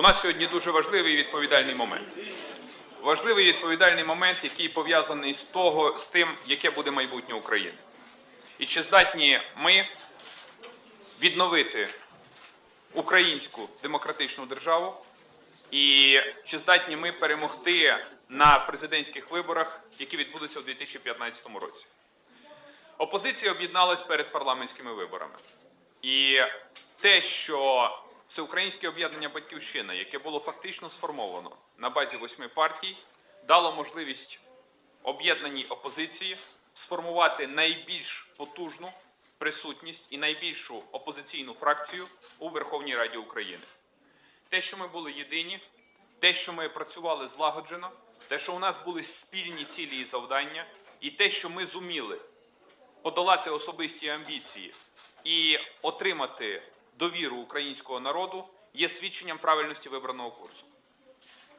У нас сьогодні дуже важливий відповідальний момент. Важливий відповідальний момент, який пов'язаний з того, з тим, яке буде майбутнє України. І чи здатні ми відновити українську демократичну державу, і чи здатні ми перемогти на президентських виборах, які відбудуться у 2015 році. Опозиція об'єдналась перед парламентськими виборами. І те, що Всеукраїнське об'єднання Батьківщина, яке було фактично сформовано на базі восьми партій, дало можливість об'єднаній опозиції сформувати найбільш потужну присутність і найбільшу опозиційну фракцію у Верховній Раді України. Те, що ми були єдині, те, що ми працювали злагоджено, те, що у нас були спільні цілі і завдання, і те, що ми зуміли подолати особисті амбіції і отримати довіру українського народу, є свідченням правильності вибраного курсу.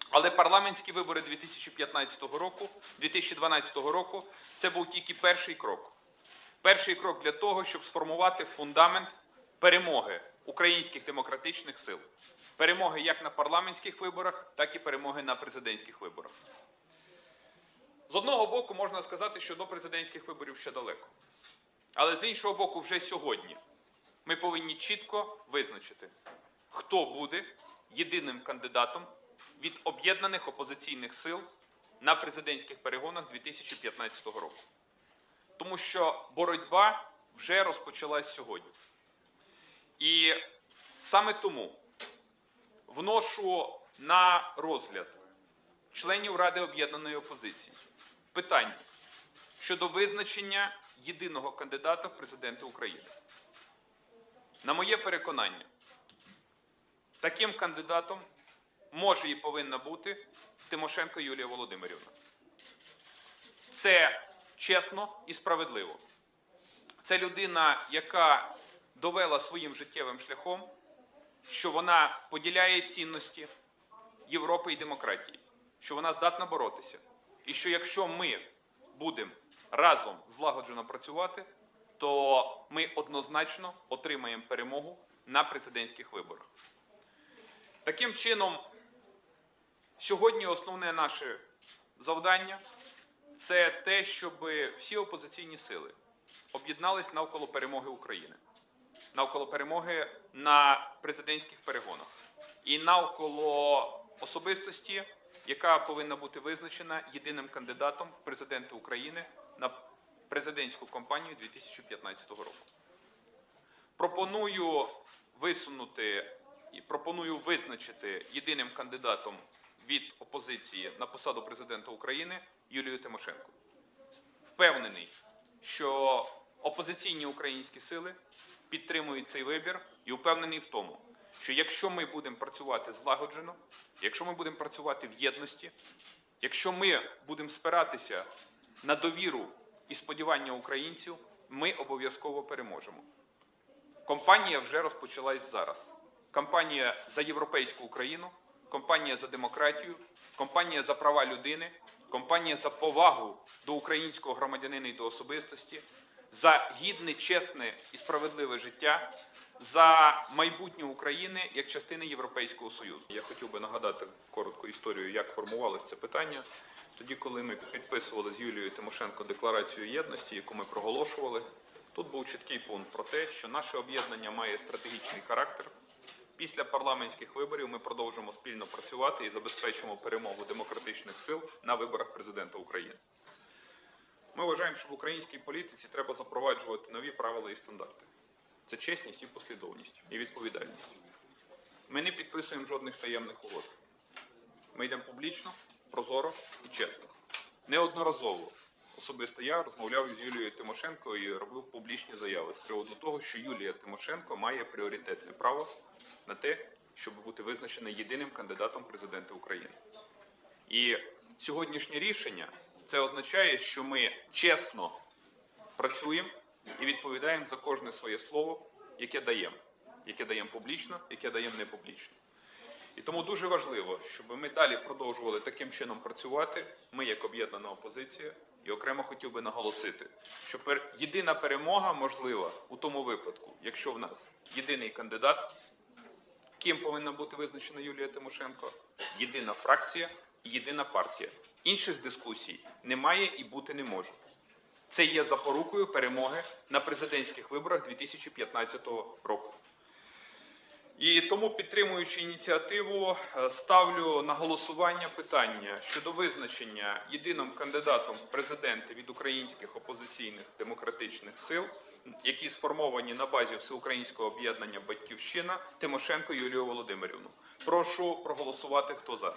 Але парламентські вибори 2015 року, 2012 року це був тільки перший крок. Перший крок для того, щоб сформувати фундамент перемоги українських демократичних сил. Перемоги як на парламентських виборах, так і перемоги на президентських виборах. З одного боку, можна сказати, що до президентських виборів ще далеко. Але з іншого боку, вже сьогодні ми повинні чітко визначити, хто буде єдиним кандидатом від об'єднаних опозиційних сил на президентських перегонах 2015 року. Тому що боротьба вже розпочалась сьогодні. І саме тому вношу на розгляд членів Ради об'єднаної опозиції питання щодо визначення єдиного кандидата в президенти України. На моє переконання, таким кандидатом може і повинна бути Тимошенко Юлія Володимирівна. Це чесно і справедливо. Це людина, яка довела своїм життєвим шляхом, що вона поділяє цінності Європи і демократії, що вона здатна боротися. І що якщо ми будемо разом злагоджено працювати, то ми однозначно отримаємо перемогу на президентських виборах. Таким чином, сьогодні основне наше завдання це те, щоб всі опозиційні сили об'єднались навколо перемоги України, навколо перемоги на президентських перегонах і навколо особистості, яка повинна бути визначена єдиним кандидатом в президенти України на президентську кампанію 2015 року. Пропоную висунути і пропоную визначити єдиним кандидатом від опозиції на посаду президента України Юлію Тимошенко. Впевнений, що опозиційні українські сили підтримують цей вибір і впевнений в тому, що якщо ми будемо працювати злагоджено, якщо ми будемо працювати в єдності, якщо ми будемо спиратися на довіру і сподівання українців, ми обов'язково переможемо. Компанія вже розпочалась зараз. Кампанія за європейську Україну, компанія за демократію, компанія за права людини, компанія за повагу до українського громадянина і до особистості, за гідне, чесне і справедливе життя, за майбутнє України як частини Європейського Союзу. Я хотів би нагадати коротку історію, як формувалося це питання. Тоді, коли ми підписували з Юлією Тимошенко декларацію єдності, яку ми проголошували, тут був чіткий пункт про те, що наше об'єднання має стратегічний характер. Після парламентських виборів ми продовжимо спільно працювати і забезпечимо перемогу демократичних сил на виборах президента України. Ми вважаємо, що в українській політиці треба запроваджувати нові правила і стандарти. Це чесність і послідовність, і відповідальність. Ми не підписуємо жодних таємних угод. Ми йдемо публічно, прозоро і чесно. Неодноразово особисто я розмовляв з Юлією Тимошенко і робив публічні заяви з приводу того, що Юлія Тимошенко має пріоритетне право на те, щоб бути визначена єдиним кандидатом в президенти України. І сьогоднішнє рішення це означає, що ми чесно працюємо і відповідаємо за кожне своє слово, яке даємо, яке даємо публічно, яке даємо не публічно. І тому дуже важливо, щоб ми далі продовжували таким чином працювати. Ми, як об'єднана опозиція, і окремо хотів би наголосити, що єдина перемога можлива у тому випадку, якщо в нас єдиний кандидат, Ким повинна бути визначена Юлія Тимошенко? Єдина фракція, єдина партія. Інших дискусій немає і бути не може. Це є запорукою перемоги на президентських виборах 2015 року. І тому, підтримуючи ініціативу, е, ставлю на голосування питання щодо визначення єдиним кандидатом в президенти від українських опозиційних демократичних сил, які сформовані на базі всеукраїнського об'єднання Батьківщина Тимошенко Юлію Володимирівну. Прошу проголосувати. Хто за?